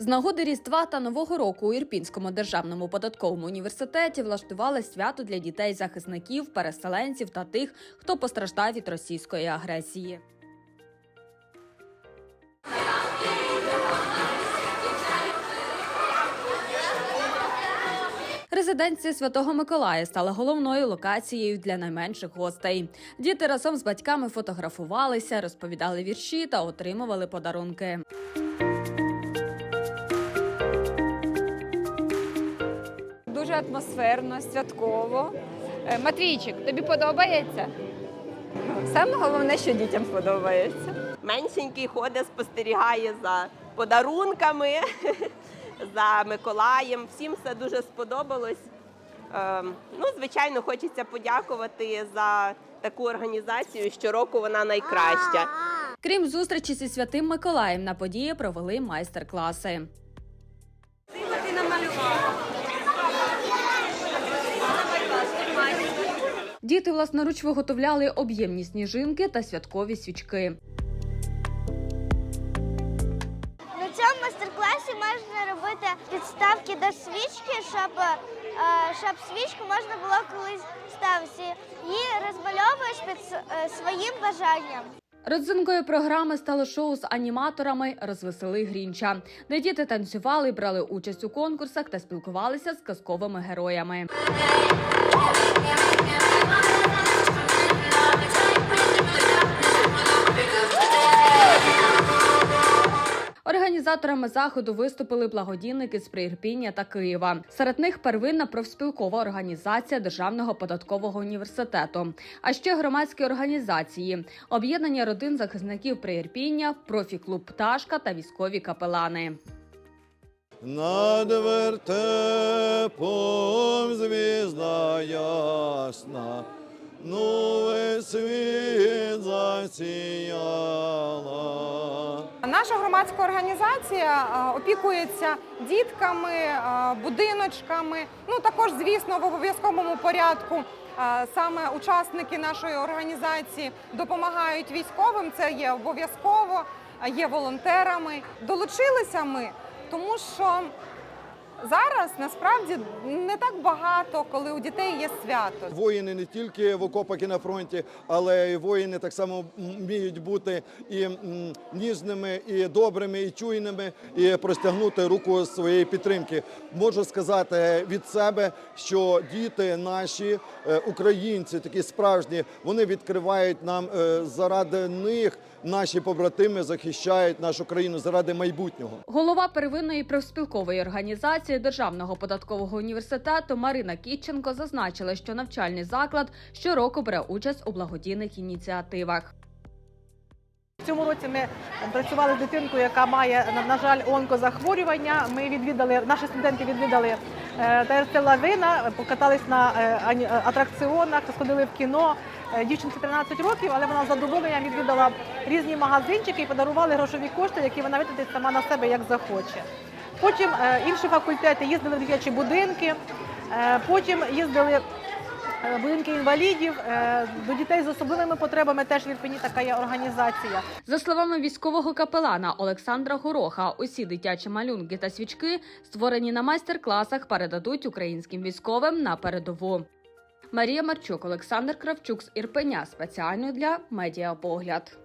З нагоди Різдва та Нового року у Ірпінському державному податковому університеті влаштували свято для дітей захисників, переселенців та тих, хто постраждав від російської агресії. Резиденція Святого Миколая стала головною локацією для найменших гостей. Діти разом з батьками фотографувалися, розповідали вірші та отримували подарунки. Дуже атмосферно, святково. Е, Матвійчик, тобі подобається? Саме головне, що дітям подобається. Меншенький ходить, спостерігає за подарунками, за Миколаєм. Всім все дуже сподобалось. Ем, Ну, звичайно, хочеться подякувати за таку організацію. Щороку вона найкраща. Крім зустрічі зі святим Миколаєм, на події провели майстер-класи. Діти власноруч виготовляли об'ємні сніжинки та святкові свічки. На цьому майстер-класі можна робити підставки до свічки, щоб, е, щоб свічку можна було колись ставити. Її розмальовуєш під е, своїм бажанням. Родзинкою програми стало шоу з аніматорами Розвесели Грінча, де діти танцювали, брали участь у конкурсах та спілкувалися з казковими героями. Організаторами заходу виступили благодійники з Приірпіння та Києва. Серед них первинна профспілкова організація Державного податкового університету, а ще громадські організації, об'єднання родин захисників Приірпіння, профі-клуб Пташка та військові капелани. Над вертепом звізда ясна, ну весь світ засіяла. Наша громадська організація е, опікується дітками, е, будиночками. Ну також, звісно, в обов'язковому порядку. е, Саме учасники нашої організації допомагають військовим. Це є обов'язково, є волонтерами. Долучилися ми, тому що зараз насправді не так багато, коли у дітей є свято. Воїни не тільки в окопах і на фронті, але й воїни так само вміють бути і ніжними, і добрими, і чуйними, і простягнути руку своєї підтримки. Можу сказати від себе, що діти наші, е, українці, такі справжні, вони відкривають нам е, заради них. Наші побратими захищають нашу країну заради майбутнього. Голова первинної профспілкової організації Державного податкового університету Марина Кітченко зазначила, що навчальний заклад щороку бере участь у благодійних ініціативах. В цьому році ми працювали з дитинкою, яка має на, жаль онкозахворювання. Ми відвідали наші студенти відвідали е, ТРЦ Лавина, покатались на е, е, атракціонах, сходили в кіно. Дівчинці 13 років, але вона з задоволенням відвідала різні магазинчики і подарували грошові кошти, які вона витратить сама на себе як захоче. Потім е, інші факультети їздили в дитячі будинки, е, потім їздили е, будинки інвалідів до дітей з особливими потребами. Теж в Ірпені така є організація. За словами військового капелана Олександра Гороха, усі дитячі малюнки та свічки, створені на майстер-класах, передадуть українським військовим на передову. Марія Марчук, Олександр Кравчук з Ірпеня спеціально для медіапогляд.